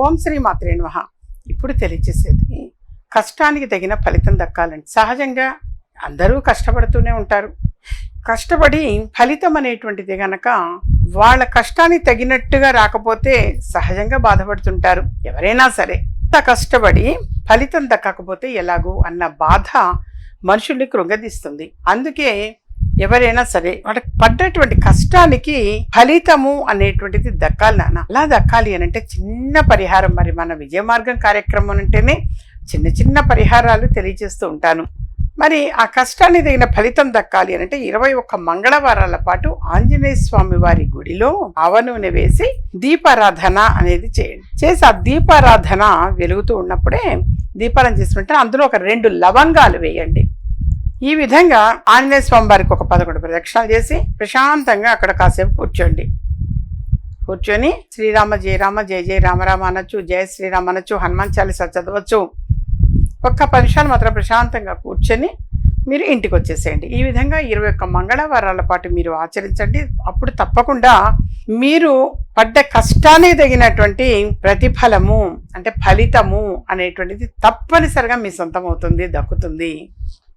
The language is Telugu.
ఓం శ్రీ మాత్రే ఇప్పుడు తెలియచేసేది కష్టానికి తగిన ఫలితం దక్కాలండి. సహజంగా అందరూ కష్టపడుతూనే ఉంటారు. కష్టపడి ఫలితం అనేటువంటిది గనక వాళ్ళ కష్టానికి తగినట్టుగా రాకపోతే సహజంగా బాధపడుతుంటారు. ఎవరైనా సరే అంత కష్టపడి ఫలితం దక్కకపోతే ఎలాగూ అన్న బాధ మనుషుల్ని కృంగదీస్తుంది. అందుకే ఎవరైనా సరే వాళ్ళకి పడ్డటువంటి కష్టానికి ఫలితము అనేటువంటిది దక్కాలి నాన్న. అలా దక్కాలి అని అంటే చిన్న పరిహారం. మరి మన విజయ మార్గం కార్యక్రమం అంటేనే చిన్న చిన్న పరిహారాలు తెలియజేస్తూ ఉంటాను. మరి ఆ కష్టాన్ని తగిన ఫలితం దక్కాలి అని అంటే ఇరవై ఒక్క మంగళవారాల పాటు ఆంజనేయ స్వామి వారి గుడిలో ఆవనూనె వేసి దీపారాధన అనేది చేయండి. చేసి ఆ దీపారాధన వెలుగుతూ ఉన్నప్పుడే దీపారం చేసుకుంటే అందులో ఒక రెండు లవంగాలు వేయండి. ఈ విధంగా ఆంజనేయ స్వామి వారికి ఒక పదకొండు ప్రదక్షిణాలు చేసి ప్రశాంతంగా అక్కడ కాసేపు కూర్చోండి. కూర్చొని శ్రీరామ జయ రామ జయ జయ రామరామ అనొచ్చు జయ శ్రీరామ అనొచ్చు హనుమాన్ చాలీస చదవచ్చు. ఒక్క పది నిమిషాలు మాత్రం ప్రశాంతంగా కూర్చొని మీరు ఇంటికి వచ్చేసేయండి. ఈ విధంగా ఇరవై ఒక్క మంగళవారాల పాటు మీరు ఆచరించండి. అప్పుడు తప్పకుండా మీరు పడ్డ కష్టానికి తగినటువంటి ప్రతిఫలము అంటే ఫలితము అనేటువంటిది తప్పనిసరిగా మీ సొంతం అవుతుంది దక్కుతుంది.